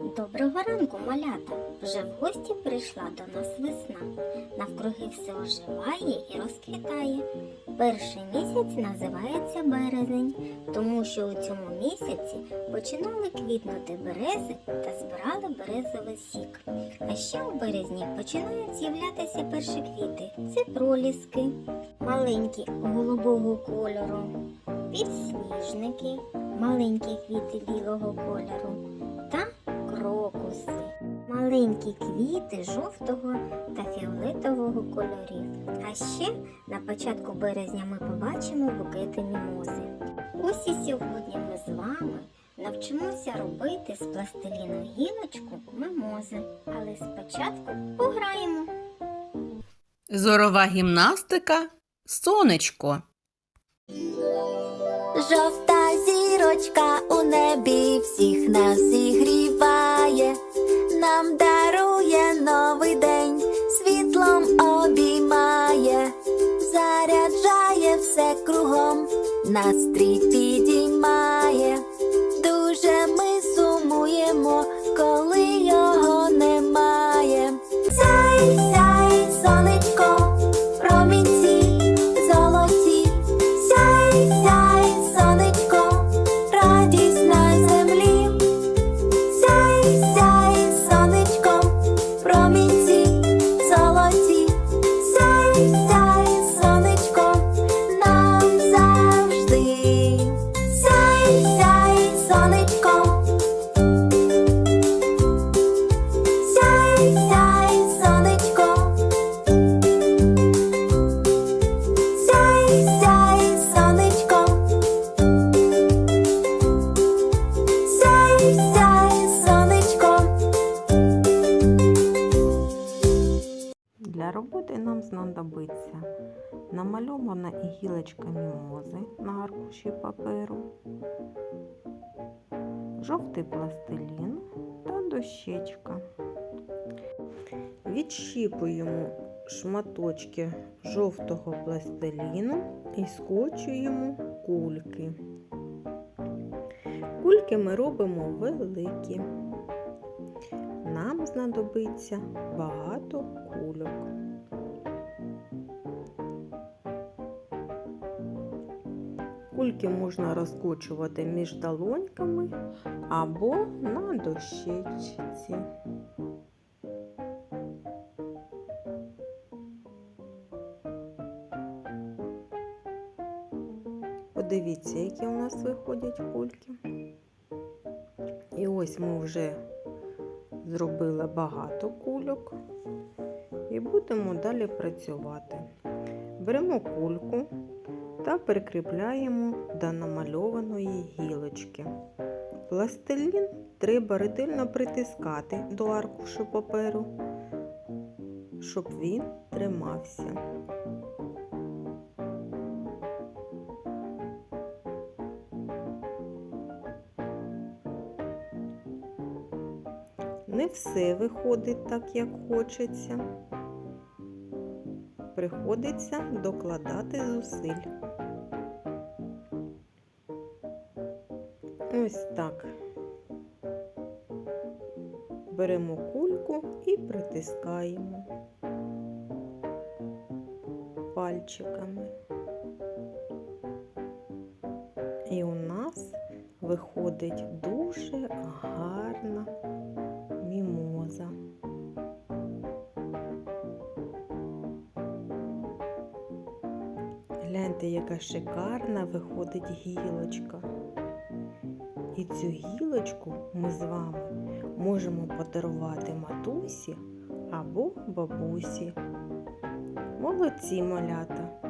Доброго ранку, малята! Вже в гості прийшла до нас весна. Навкруги все оживає і розквітає. Перший місяць називається березень, тому що у цьому місяці починали квітнути берези та збирали березовий сік. А ще у березні починають з'являтися перші квіти. Це проліски, маленькі голубого кольору, підсніжники, маленькі квіти білого кольору крокуси, маленькі квіти жовтого та фіолетового кольорів. А ще на початку березня ми побачимо букети мімози. Ось і сьогодні ми з вами навчимося робити з пластиліну гілочку мимози, але спочатку пограємо. Зорова гімнастика Сонечко. Жовта зірочка у небі всіх нас настрій підіймає. Для роботи нам знадобиться намальована гілочка мімози на аркуші паперу, жовтий пластилін та дощечка. Відщіпуємо шматочки жовтого пластиліну і скочуємо кульки. Кульки ми робимо великі. Нам знадобиться багато кульок. Кульки можна розкочувати між долоньками або на дощечці. Подивіться, які у нас виходять кульки. І ось ми вже зробили багато кульок і будемо далі працювати. Беремо кульку та прикріпляємо до намальованої гілочки. Пластилін треба ретельно притискати до аркушу паперу, щоб він тримався. Не все виходить так, як хочеться. Приходиться докладати зусиль. Ось так. Беремо кульку і притискаємо пальчиками. І у нас виходить дуже гарна Гляньте, яка шикарна виходить гілочка. І цю гілочку ми з вами можемо подарувати матусі або бабусі. Молодці малята!